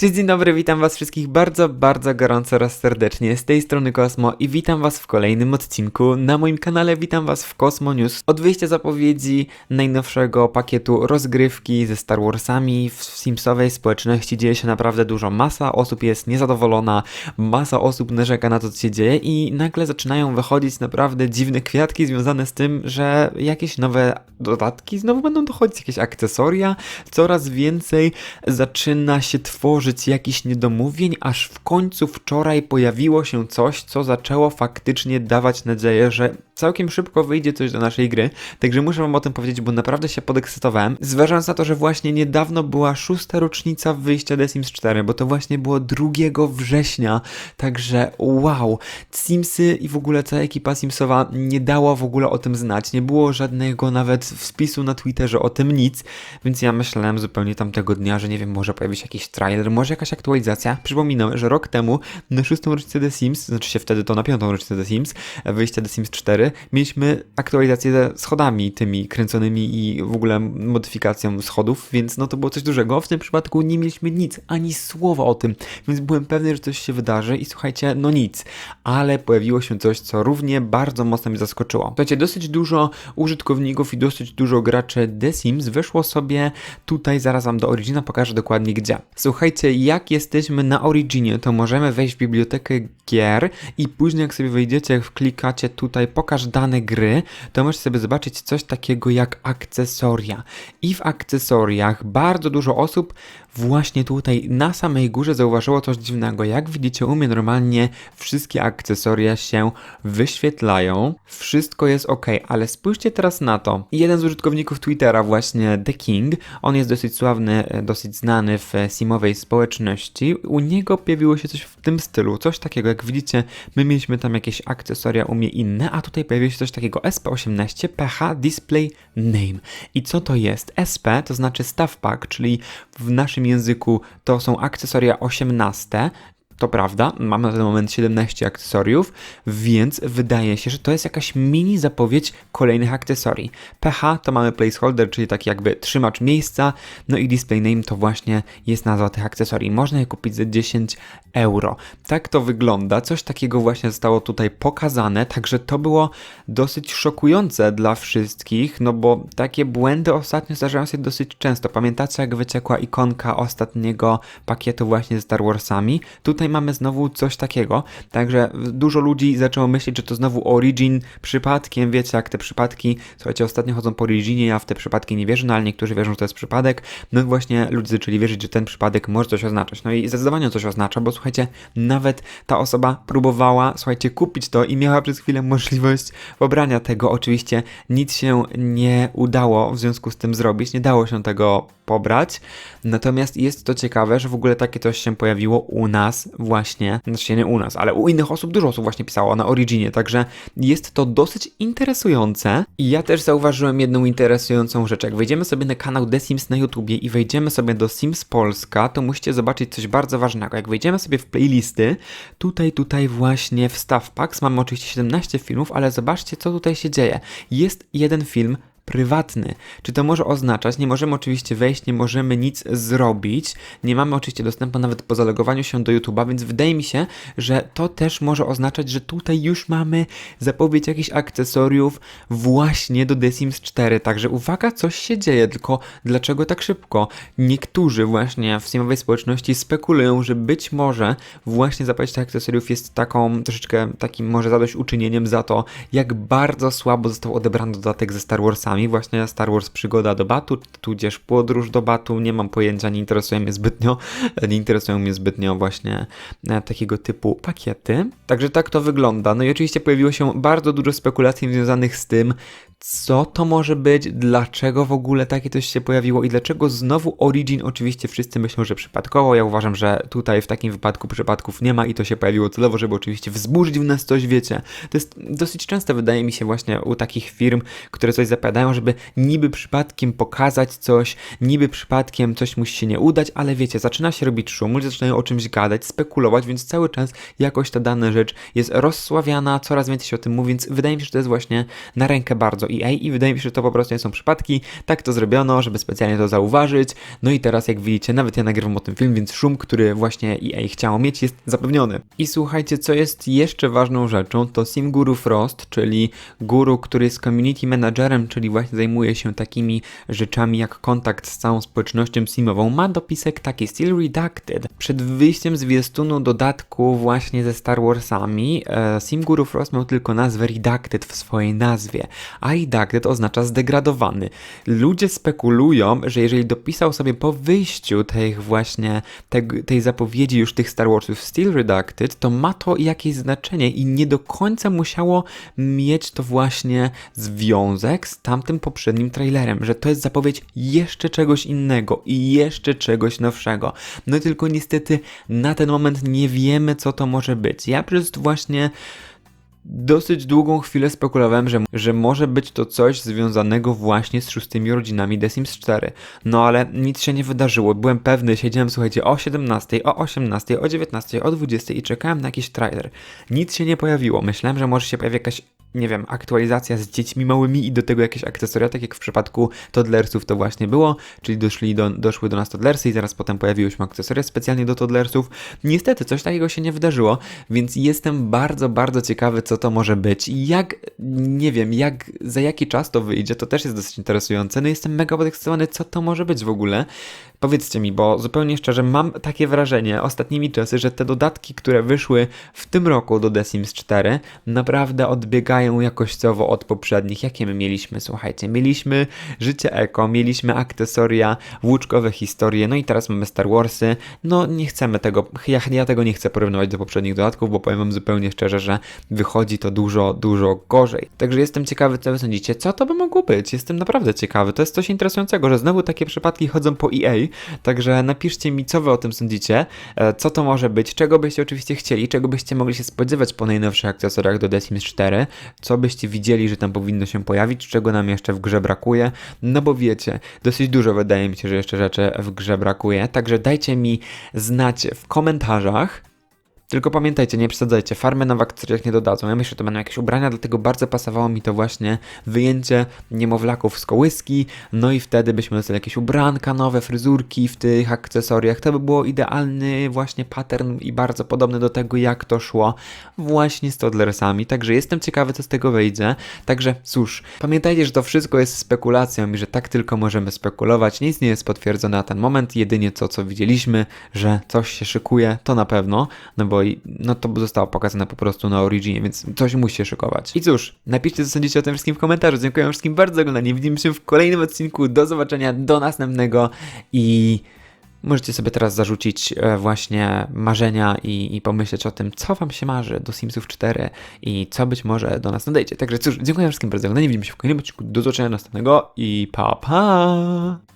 Cześć, dzień dobry, witam was wszystkich bardzo, bardzo gorąco oraz serdecznie. Z tej strony Kosmo i witam was w kolejnym odcinku na moim kanale. Witam was w Kosmo News. Od wyjścia zapowiedzi najnowszego pakietu rozgrywki ze Star Warsami w Simsowej społeczności dzieje się naprawdę dużo. Masa osób jest niezadowolona, masa osób narzeka na to, co się dzieje i nagle zaczynają wychodzić naprawdę dziwne kwiatki związane z tym, że jakieś nowe dodatki znowu będą dochodzić, jakieś akcesoria. Coraz więcej zaczyna się tworzyć jakichś niedomówień, aż w końcu wczoraj pojawiło się coś, co zaczęło faktycznie dawać nadzieję, że całkiem szybko wyjdzie coś do naszej gry. Także muszę wam o tym powiedzieć, bo naprawdę się podekscytowałem. Zważając na to, że właśnie niedawno była szósta rocznica wyjścia The Sims 4, bo to właśnie było 2 września. Także wow, Simsy i w ogóle cała ekipa Simsowa nie dała w ogóle o tym znać. Nie było żadnego nawet wpisu na Twitterze o tym nic, więc ja myślałem zupełnie tamtego dnia, że nie wiem, może pojawi się jakiś trailer, może jakaś aktualizacja. Przypominam, że rok temu na szóstą rocznicę The Sims, znaczy się wtedy to na piątą rocznicę The Sims, wyjścia The Sims 4, mieliśmy aktualizację ze schodami tymi kręconymi i w ogóle modyfikacją schodów, więc no to było coś dużego. W tym przypadku nie mieliśmy nic, ani słowa o tym, więc byłem pewny, że coś się wydarzy i słuchajcie, no nic, ale pojawiło się coś, co równie bardzo mocno mnie zaskoczyło. Słuchajcie, dosyć dużo użytkowników i dosyć dużo graczy The Sims wyszło sobie tutaj, zaraz wam do Origina pokażę dokładnie gdzie. Słuchajcie, jak jesteśmy na Originie, to możemy wejść w bibliotekę gier i później jak sobie wejdziecie, klikacie tutaj pokaż dane gry, to możecie sobie zobaczyć coś takiego jak akcesoria. I w akcesoriach bardzo dużo osób właśnie tutaj na samej górze zauważyło coś dziwnego. Jak widzicie, u mnie normalnie wszystkie akcesoria się wyświetlają. Wszystko jest ok, ale spójrzcie teraz na to. Jeden z użytkowników Twittera, właśnie The King, on jest dosyć sławny, dosyć znany w simowej społeczności. U niego pojawiło się coś w tym stylu, coś takiego, jak widzicie, my mieliśmy tam jakieś akcesoria u mnie inne, a tutaj pojawiło się coś takiego SP18 PH Display Name. I co to jest? SP to znaczy Staff Pack, czyli w naszym języku to są akcesoria 18, to prawda, mamy na ten moment 17 akcesoriów, więc wydaje się, że to jest jakaś mini zapowiedź kolejnych akcesorii. PH to mamy placeholder, czyli taki jakby trzymacz miejsca, no i display name to właśnie jest nazwa tych akcesorii. Można je kupić za 10 euro. Tak to wygląda, coś takiego właśnie zostało tutaj pokazane, także to było dosyć szokujące dla wszystkich, no bo takie błędy ostatnio zdarzają się dosyć często. Pamiętacie jak wyciekła ikonka ostatniego pakietu właśnie z Star Warsami? Tutaj mamy znowu coś takiego, także dużo ludzi zaczęło myśleć, że to znowu Origin przypadkiem, wiecie jak te przypadki, słuchajcie, ostatnio chodzą po Originie, ja w te przypadki nie wierzę, no ale niektórzy wierzą, że to jest przypadek, no i właśnie ludzie zaczęli wierzyć, że ten przypadek może coś oznaczać, no i zdecydowanie coś oznacza, bo słuchajcie, nawet ta osoba próbowała, słuchajcie, kupić to i miała przez chwilę możliwość pobrania tego, oczywiście nic się nie udało w związku z tym zrobić, nie dało się tego pobrać, natomiast jest to ciekawe, że w ogóle takie coś się pojawiło u nas właśnie, znaczy nie u nas, ale u innych osób, dużo osób właśnie pisało na Originie, także jest to dosyć interesujące. I ja też zauważyłem jedną interesującą rzecz, jak wejdziemy sobie na kanał The Sims na YouTubie i wejdziemy sobie do Sims Polska, to musicie zobaczyć coś bardzo ważnego, jak wejdziemy sobie w playlisty, tutaj, tutaj właśnie w Staff Packs mamy oczywiście 17 filmów, ale zobaczcie co tutaj się dzieje, jest jeden film prywatny. Czy to może oznaczać, nie możemy oczywiście wejść, nie możemy nic zrobić, nie mamy oczywiście dostępu nawet po zalegowaniu się do YouTube'a, więc wydaje mi się, że to też może oznaczać, że tutaj już mamy zapowiedź jakichś akcesoriów właśnie do The Sims 4, także uwaga, coś się dzieje, tylko dlaczego tak szybko? Niektórzy właśnie w simowej społeczności spekulują, że być może właśnie zapowiedź tych akcesoriów jest taką troszeczkę takim może zadośćuczynieniem za to, jak bardzo słabo został odebrany dodatek ze Star Warsami, właśnie Star Wars Przygoda do Batu, tudzież Podróż do Batu, nie mam pojęcia, nie interesują mnie zbytnio, nie interesują mnie zbytnio właśnie e, takiego typu pakiety. Także tak to wygląda. No i oczywiście pojawiło się bardzo dużo spekulacji związanych z tym, co to może być, dlaczego w ogóle takie coś się pojawiło i dlaczego znowu Origin, oczywiście wszyscy myślą, że przypadkowo, ja uważam, że tutaj w takim wypadku przypadków nie ma i to się pojawiło celowo, żeby oczywiście wzburzyć w nas coś, wiecie. To jest dosyć często wydaje mi się właśnie u takich firm, które coś zapowiadają, żeby niby przypadkiem pokazać coś, niby przypadkiem coś musi się nie udać, ale wiecie, zaczyna się robić szum, ludzie zaczynają o czymś gadać, spekulować, więc cały czas jakoś ta dana rzecz jest rozsławiana, coraz więcej się o tym mówi, więc wydaje mi się, że to jest właśnie na rękę bardzo EA i wydaje mi się, że to po prostu nie są przypadki, tak to zrobiono, żeby specjalnie to zauważyć, no i teraz jak widzicie, nawet ja nagrywam o tym film, więc szum, który właśnie EA chciało mieć jest zapewniony. I słuchajcie, co jest jeszcze ważną rzeczą, to Sim Guru Frost, czyli guru, który jest community managerem, czyli właśnie zajmuje się takimi rzeczami jak kontakt z całą społecznością simową, ma dopisek taki Still Redacted. Przed wyjściem zwiastunu dodatku właśnie ze Star Warsami, e, Sim Guru Frost miał tylko nazwę Redacted w swojej nazwie, a Redacted oznacza zdegradowany. Ludzie spekulują, że jeżeli dopisał sobie po wyjściu tych właśnie, tej, tej zapowiedzi już tych Star Warsów Still Redacted, to ma to jakieś znaczenie i nie do końca musiało mieć to właśnie związek z tamtym poprzednim trailerem, że to jest zapowiedź jeszcze czegoś innego i jeszcze czegoś nowszego. No tylko niestety na ten moment nie wiemy, co to może być. Ja przez właśnie dosyć długą chwilę spekulowałem, że, że może być to coś związanego właśnie z szóstymi rodzinami The Sims 4. No ale nic się nie wydarzyło. Byłem pewny, siedziałem, słuchajcie, o 17, o 18, o 19, o 20 i czekałem na jakiś trailer. Nic się nie pojawiło. Myślałem, że może się pojawi jakaś nie wiem, aktualizacja z dziećmi małymi i do tego jakieś akcesoria, tak jak w przypadku toddlersów to właśnie było, czyli doszli do, doszły do nas toddlersy i zaraz potem pojawiły się akcesoria specjalnie do toddlersów. Niestety coś takiego się nie wydarzyło, więc jestem bardzo, bardzo ciekawy, co to może być i jak, nie wiem, jak, za jaki czas to wyjdzie, to też jest dosyć interesujące. No jestem mega podekscytowany, co to może być w ogóle. Powiedzcie mi, bo zupełnie szczerze mam takie wrażenie ostatnimi czasy, że te dodatki, które wyszły w tym roku do The Sims 4 naprawdę odbiegają jakościowo od poprzednich. Jakie my mieliśmy? Słuchajcie, mieliśmy życie eko, mieliśmy akcesoria, włóczkowe historie, no i teraz mamy Star Warsy. No nie chcemy tego, ja, ja tego nie chcę porównywać do poprzednich dodatków, bo powiem wam zupełnie szczerze, że wychodzi to dużo, dużo gorzej. Także jestem ciekawy, co wy sądzicie. Co to by mogło być? Jestem naprawdę ciekawy. To jest coś interesującego, że znowu takie przypadki chodzą po EA, Także napiszcie mi, co wy o tym sądzicie, e, co to może być, czego byście oczywiście chcieli, czego byście mogli się spodziewać po najnowszych akcesoriach do The Sims 4, co byście widzieli, że tam powinno się pojawić, czego nam jeszcze w grze brakuje, no bo wiecie, dosyć dużo wydaje mi się, że jeszcze rzeczy w grze brakuje, także dajcie mi znać w komentarzach, tylko pamiętajcie, nie przesadzajcie, farmy na wakcjach nie dodadzą. Ja myślę, że to będą jakieś ubrania, dlatego bardzo pasowało mi to właśnie wyjęcie niemowlaków z kołyski, no i wtedy byśmy dostali jakieś ubranka nowe, fryzurki w tych akcesoriach. To by było idealny właśnie pattern i bardzo podobny do tego, jak to szło właśnie z toddlersami. Także jestem ciekawy, co z tego wyjdzie. Także cóż, pamiętajcie, że to wszystko jest spekulacją i że tak tylko możemy spekulować. Nic nie jest potwierdzone na ten moment, jedynie to, co widzieliśmy, że coś się szykuje, to na pewno, no bo no to zostało pokazane po prostu na Originie, więc coś musi się szykować. I cóż, napiszcie co sądzicie o tym wszystkim w komentarzu. Dziękuję wszystkim bardzo za oglądanie. Widzimy się w kolejnym odcinku. Do zobaczenia, do następnego i możecie sobie teraz zarzucić e, właśnie marzenia i, i pomyśleć o tym, co wam się marzy do Simsów 4 i co być może do nas nadejdzie. Także cóż, dziękuję wszystkim bardzo za oglądanie. Widzimy się w kolejnym odcinku. Do zobaczenia następnego i pa pa!